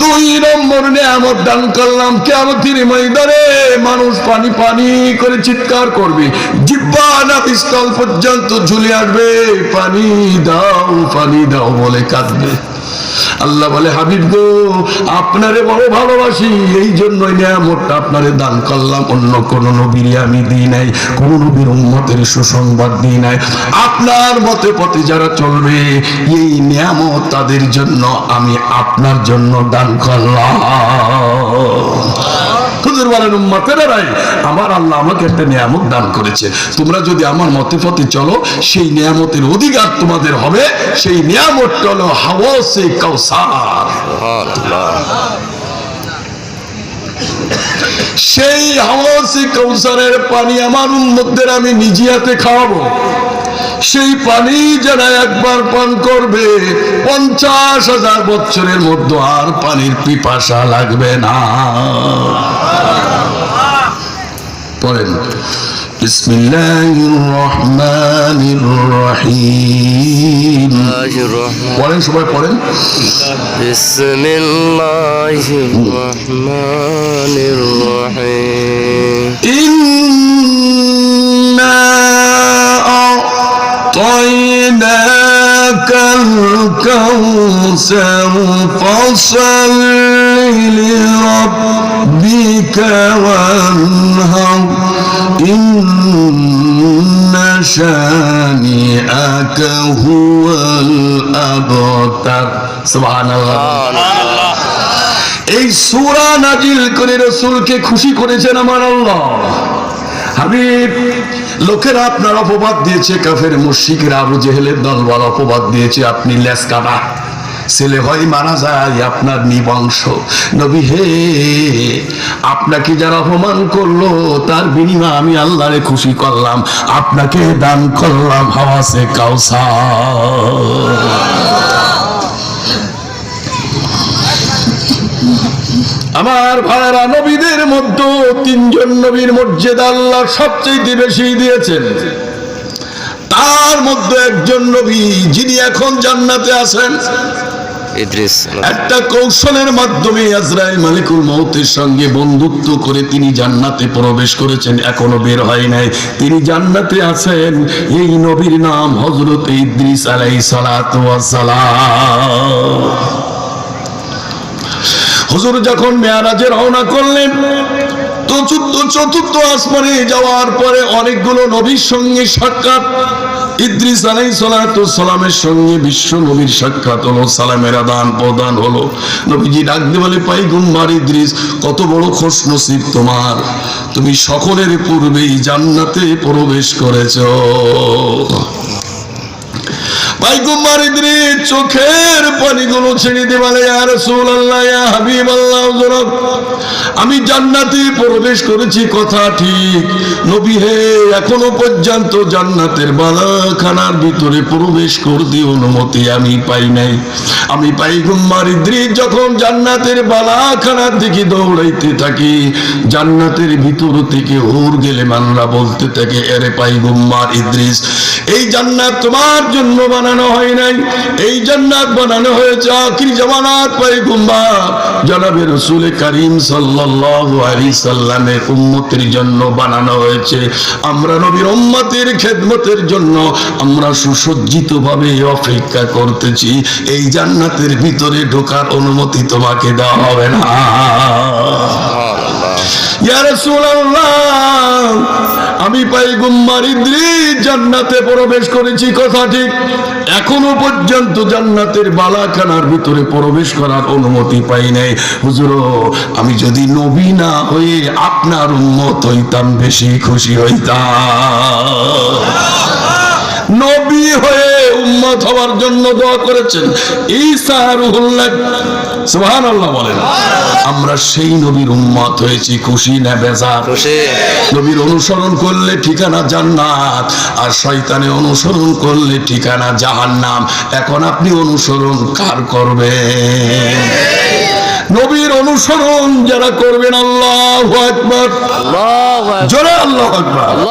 দুই নম্বর নিয়ামত দান করলাম কেমতির ময়দানে। মানুষ পানি পানি করে চিৎকার করবে। জিব্বা পর্যন্ত ঝুলে আসবে। পানি দাও পানি দাও বলে কাঁদবে। আল্লাহ বলে, হাবিব গো, আপনারে বড় ভালোবাসি, এই জন্যই নিয়ামতটা আপনারে দান করলাম। অন্য কোন নবীর আমি দিই নাই, কোন নবীর উম্মতের সুসংবাদ দিই নাই। আপনার মতে পথে যারা চলবে, এই নিয়ামত তাদের জন্য আমি আপনার জন্য দান করলাম। হুজুর বলেন আমার আল্লাহ আমাকে একটা নিয়ামত দান করেছে। তোমরা যদি আমার মতে পথে চলো, সেই নিয়ামতের অধিকার তোমাদের হবে। সেই নিয়ামতটা হলো কাউসার। সেই কাউসারের পানি আমার উম্মতদের আমি নিজে হাতে খাওয়াবো। সেই পানি যারা একবার পান করবে, পঞ্চাশ হাজার বছরের মধ্যে আর পানির পিপাসা লাগবে না। পড়েন বিসমিল্লাহির রহমানির রহিম পড়েন সবাই পড়েন بسم الله الرحمن الرحيم إنا أعطيناك الكوثر فصل এই সুরা নাজিল করে রসুলকে খুশি করেছেন আমার আল্লাহ। আমি লোকেরা আপনার অপবাদ দিয়েছে, কাফের মুশরিকরা আবু জেহেলের দলবল অপবাদ দিয়েছে, আপনি লেস কাটা ছেলে হয় মারা যায় আপনার নিবংশ। নবী হে, আপনাকে যারা অপমান করল, তার বিনিময়ে আমি আল্লাহরে খুশি করলাম, আপনাকে দান করলাম হাওয়াসে কাউসা আমার ভাইরা নবীদের মধ্যে তিনজন নবীর মর্যাদা আল্লাহ সবচেয়ে বেশি দিয়েছেন। তার মধ্যে একজন নবী যিনি এখন জান্নাতে আছেন। একটা কৌশলের মাধ্যমে আজরাইল মালিকুল মৌতের সঙ্গে বন্ধুত্ব করে তিনি জান্নাতে প্রবেশ করেছেন এখনও বের হয় নাই। তিনি জান্নাতে আছেন এই নবীর নাম হজরত ইদ্রিস আলাই সালাতু সালাম। হুজুর যখন মেয়ারাজে রওনা করলেন চতুর্থ চতুর্থ আসমানে যাওয়ার পরে অনেকগুলো নবীর সঙ্গে সাক্ষাৎ। ইদ্রিস আলাই সালামের সঙ্গে বিশ্ব নবীর সাক্ষাৎ হলো, সালামের আদান প্রদান হলো। নবীজি ডাকতে বলে পাই গুম্বার ইদ্রিস, কত বড় খোশ নসিব তোমার। তুমি সকলের পূর্বেই জান্নাতে প্রবেশ করেছ। চোখের পানিগুলো ছেড়ে দিয়ে বলে, ইয়া রাসূলুল্লাহ, ইয়া হাবিবাল্লাহ আমি জান্নাতে প্রবেশ করেছি, কথা ঠিক। নবী হে, এখনও পর্যন্ত জান্নাতের বালাখানার ভিতরে প্রবেশ করতে অনুমতি আমি পাই নাই। আমি যখন জান্নাতের বালাখানার দিকে দৌড়াইতে থাকি, জান্নাতের ভিতর থেকে হুর গেলে মানরা বলতে থাকে, এরে পাইগুম্মার ইদ্রিস, এই জান্নাত তোমার জন্য বানানো হয় নাই। এই জান্নাত বানানো হয়েছে আখির জামানাত পাইগুম্বা জনাবে রসুল করিম সাল্লাল্লাহু আলাইহি সাল্লামের উম্মতের জন্য বানানো হয়েছে। আমরা নবীর উম্মতের খেদমতের জন্য আমরা সুসজ্জিত ভাবে অপেক্ষা করতেছি। এই জান্নাতের ভিতরে ঢোকার অনুমতি তোমাকে দেওয়া হবে না। আমি পাইগুম্বার ইদ্রিস জান্নাতে প্রবেশ করেছি, কথা ঠিক। এখনও পর্যন্ত জান্নাতের বালাখানার ভিতরে প্রবেশ করার অনুমতি পাই নাই। হুজুর, আমি যদি নবী না হয়ে আপনার উম্মত হইতাম, বেশি খুশি হইতাম। নবী হয়ে উম্মত হওয়ার জন্য দোয়া করেছেন। ঈসা রুহুল্লাহ সুবহানাল্লাহ বলেন আমরা সেই নবীর উম্মত হয়েছি খুশি না বেজার? খুশি। নবীর অনুসরণ করলে ঠিকানা জান্নাত আর শয়তানে অনুসরণ করলে ঠিকানা জাহান্নাম। এখন আপনি অনুসরণ কার করবেন? নবীর অনুসরণ যারা করবেন আল্লাহ আকবার। আল্লাহু আকবার। জোরে আল্লাহ আকবার।